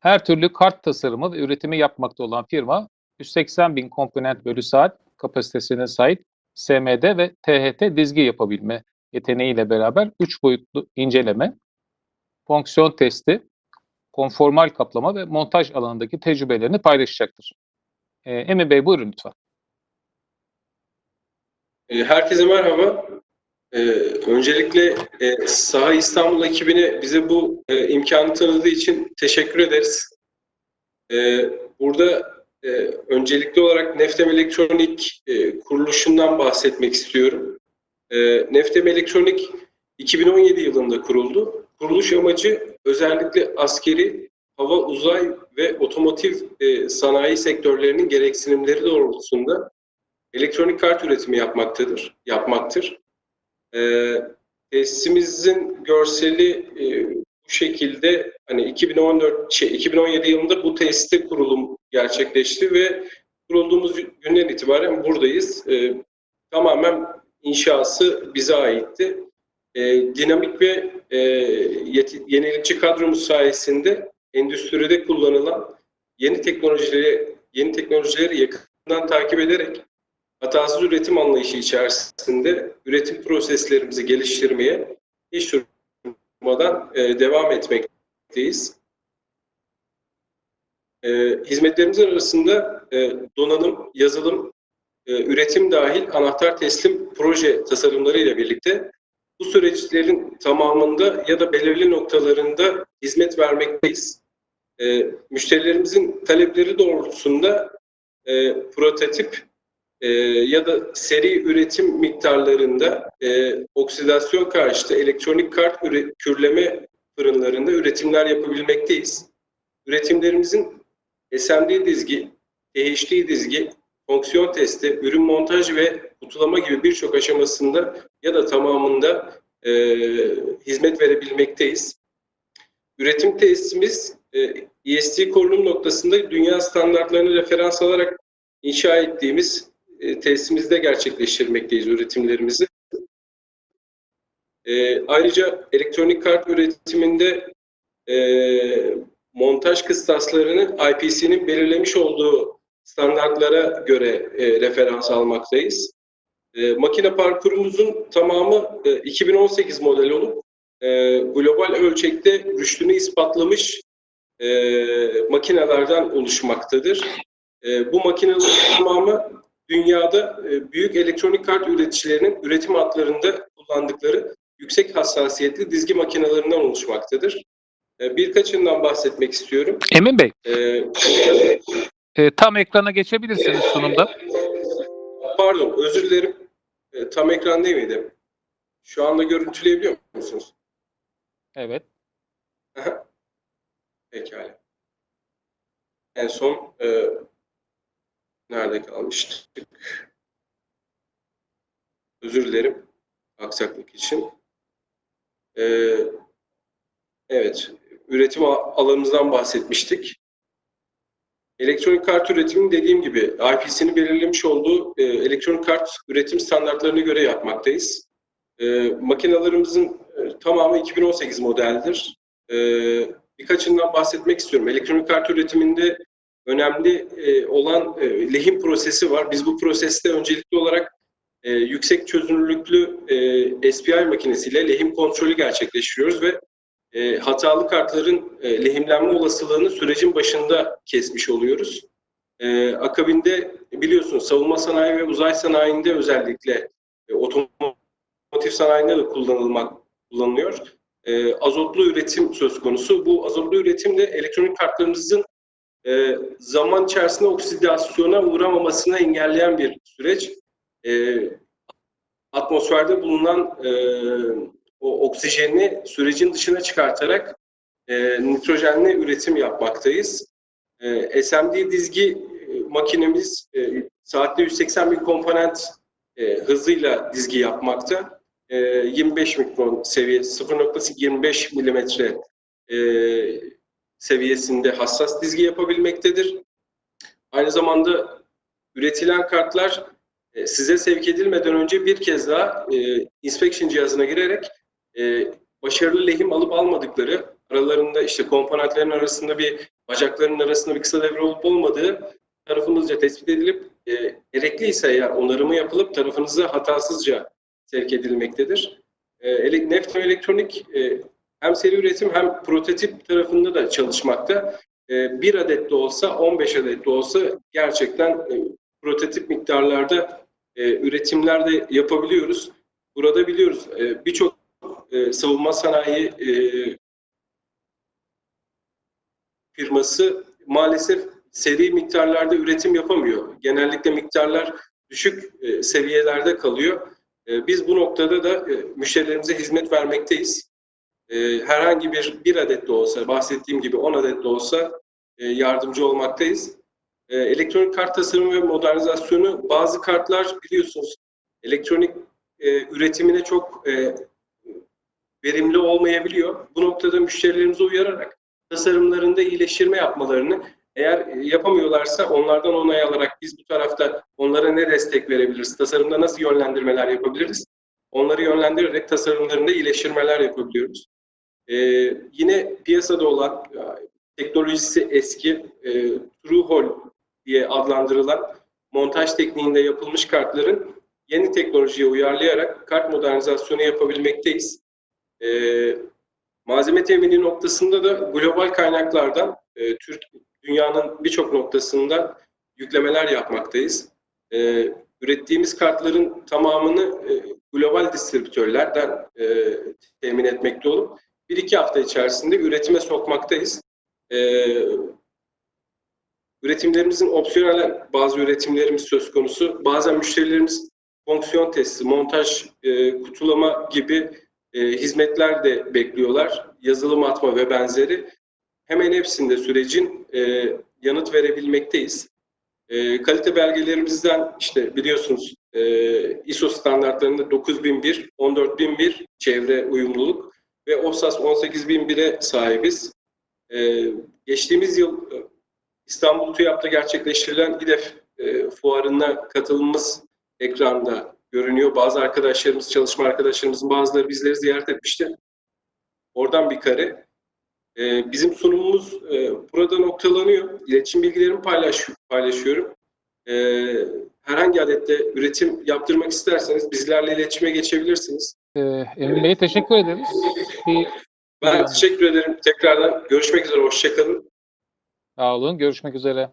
Her türlü kart tasarımı ve üretimi yapmakta olan firma 180 bin komponent bölü saat kapasitesine sahip SMD ve THT dizgi yapabilme yeteneğiyle beraber 3 boyutlu inceleme, fonksiyon testi, konformal kaplama ve montaj alanındaki tecrübelerini paylaşacaktır. Ee, Emin Bey buyurun lütfen. E, Herkese merhaba. E, öncelikle e, Saha İstanbul ekibine bize bu e, imkanı tanıdığı için teşekkür ederiz. E, burada e, öncelikli olarak Neftem Elektronik e, kuruluşundan bahsetmek istiyorum. E, Neftem Elektronik 2017 yılında kuruldu. Kuruluş amacı özellikle askeri, hava, uzay ve otomotiv e, sanayi sektörlerinin gereksinimleri doğrultusunda elektronik kart üretimi yapmaktadır, yapmaktır. Ee, tesisimizin görseli e, bu şekilde hani 2014 şey 2017 yılında bu tesiste kurulum gerçekleşti ve kurulduğumuz günden itibaren buradayız. Ee, tamamen inşası bize aitti. Ee, dinamik ve e, yenilikçi kadromuz sayesinde endüstride kullanılan yeni teknolojileri yeni teknolojileri yakından takip ederek hatasız üretim anlayışı içerisinde üretim proseslerimizi geliştirmeye hiç durmadan e, devam etmekteyiz. E, hizmetlerimizin arasında e, donanım, yazılım, e, üretim dahil anahtar teslim proje tasarımları ile birlikte bu süreçlerin tamamında ya da belirli noktalarında hizmet vermekteyiz. E, müşterilerimizin talepleri doğrultusunda e, prototip e, ya da seri üretim miktarlarında e, oksidasyon karşıtı elektronik kart üre- kürleme fırınlarında üretimler yapabilmekteyiz. Üretimlerimizin SMD dizgi, THD dizgi, fonksiyon testi, ürün montaj ve kutulama gibi birçok aşamasında ya da tamamında e, hizmet verebilmekteyiz. Üretim tesisimiz e, ESG korunum noktasında dünya standartlarını referans alarak inşa ettiğimiz e, tesisimizde gerçekleştirmekteyiz üretimlerimizi. E, ayrıca elektronik kart üretiminde e, montaj kıstaslarını IPC'nin belirlemiş olduğu standartlara göre e, referans almaktayız. E, makine parkurumuzun tamamı e, 2018 model olup e, global ölçekte rüştünü ispatlamış e, makinelerden oluşmaktadır. E, bu makinelerin tamamı dünyada e, büyük elektronik kart üreticilerinin üretim hatlarında kullandıkları yüksek hassasiyetli dizgi makinelerinden oluşmaktadır. E, birkaçından bahsetmek istiyorum. Emin Bey, E, e, tam ekrana geçebilirsiniz sunumda. pardon, özür dilerim. E, tam ekran değil miydi? Şu anda görüntüleyebiliyor musunuz? Evet. Aha. Pekala. En son e, nerede kalmıştık? Özür dilerim aksaklık için. E, evet, üretim alanımızdan bahsetmiştik. Elektronik kart üretimi dediğim gibi IPC'nin belirlemiş olduğu e, elektronik kart üretim standartlarına göre yapmaktayız. E, makinalarımızın e, tamamı 2018 modeldir. E, birkaçından bahsetmek istiyorum. Elektronik kart üretiminde önemli e, olan e, lehim prosesi var. Biz bu proseste öncelikli olarak e, yüksek çözünürlüklü SPI makinesiyle lehim kontrolü gerçekleştiriyoruz ve hatalı kartların lehimlenme olasılığını sürecin başında kesmiş oluyoruz. Akabinde biliyorsunuz savunma sanayi ve uzay sanayinde özellikle otomotiv sanayinde de kullanılmak kullanılıyor. Azotlu üretim söz konusu. Bu azotlu üretim de elektronik kartlarımızın e, zaman içerisinde oksidasyona uğramamasını engelleyen bir süreç. E, atmosferde bulunan e, o oksijeni sürecin dışına çıkartarak e, nitrojenli üretim yapmaktayız. E, SMD dizgi e, makinemiz e, saatte 180 bin komponent e, hızıyla dizgi yapmakta. E, 25 mikron seviyesi 0.25 milimetre e, seviyesinde hassas dizgi yapabilmektedir. Aynı zamanda üretilen kartlar e, size sevk edilmeden önce bir kez daha e, inspection cihazına girerek e, başarılı lehim alıp almadıkları aralarında işte komponentlerin arasında bir bacakların arasında bir kısa devre olup olmadığı tarafınızca tespit edilip e, gerekliyse eğer onarımı yapılıp tarafınıza hatasızca sevk edilmektedir. E, Nefto Elektronik e, hem seri üretim hem prototip tarafında da çalışmakta. E, bir adet de olsa 15 adet de olsa gerçekten e, prototip miktarlarda e, üretimler de yapabiliyoruz. Burada biliyoruz e, birçok e, savunma sanayi e, firması maalesef seri miktarlarda üretim yapamıyor. Genellikle miktarlar düşük seviyelerde kalıyor. Biz bu noktada da müşterilerimize hizmet vermekteyiz. E, herhangi bir bir adet de olsa, bahsettiğim gibi 10 adet de olsa e, yardımcı olmaktayız. E, elektronik kart tasarımı ve modernizasyonu bazı kartlar biliyorsunuz elektronik e, üretimine çok verimli olmayabiliyor. Bu noktada müşterilerimizi uyararak tasarımlarında iyileştirme yapmalarını eğer yapamıyorlarsa onlardan onay alarak biz bu tarafta onlara ne destek verebiliriz? Tasarımda nasıl yönlendirmeler yapabiliriz? Onları yönlendirerek tasarımlarında iyileştirmeler yapabiliyoruz. Ee, yine piyasada olan e, teknolojisi eski e, True Hole diye adlandırılan montaj tekniğinde yapılmış kartların yeni teknolojiye uyarlayarak kart modernizasyonu yapabilmekteyiz. Ee, malzeme temini noktasında da global kaynaklardan e, Türk dünyanın birçok noktasında yüklemeler yapmaktayız. Ee, ürettiğimiz kartların tamamını e, global distribütörlerden e, temin etmekte olup bir iki hafta içerisinde üretime sokmaktayız. Ee, üretimlerimizin opsiyonel bazı üretimlerimiz söz konusu. Bazen müşterilerimiz fonksiyon testi, montaj, e, kutulama gibi e, hizmetler de bekliyorlar. Yazılım atma ve benzeri. Hemen hepsinde sürecin e, yanıt verebilmekteyiz. E, kalite belgelerimizden işte biliyorsunuz e, ISO standartlarında 9001, 14001 çevre uyumluluk ve OSAS 18001'e sahibiz. E, geçtiğimiz yıl e, İstanbul TÜYAP'ta gerçekleştirilen İDEF e, fuarına katılımımız ekranda görünüyor. Bazı arkadaşlarımız, çalışma arkadaşlarımızın bazıları bizleri ziyaret etmişti. Oradan bir kare. Ee, bizim sunumumuz e, burada noktalanıyor. İletişim bilgilerimi paylaş, paylaşıyorum. Ee, herhangi adette üretim yaptırmak isterseniz bizlerle iletişime geçebilirsiniz. Ee, Emin Bey'e teşekkür ederiz. Bir, Ben teşekkür ederim. Tekrardan görüşmek üzere. Hoşçakalın. sağ olun. Görüşmek üzere.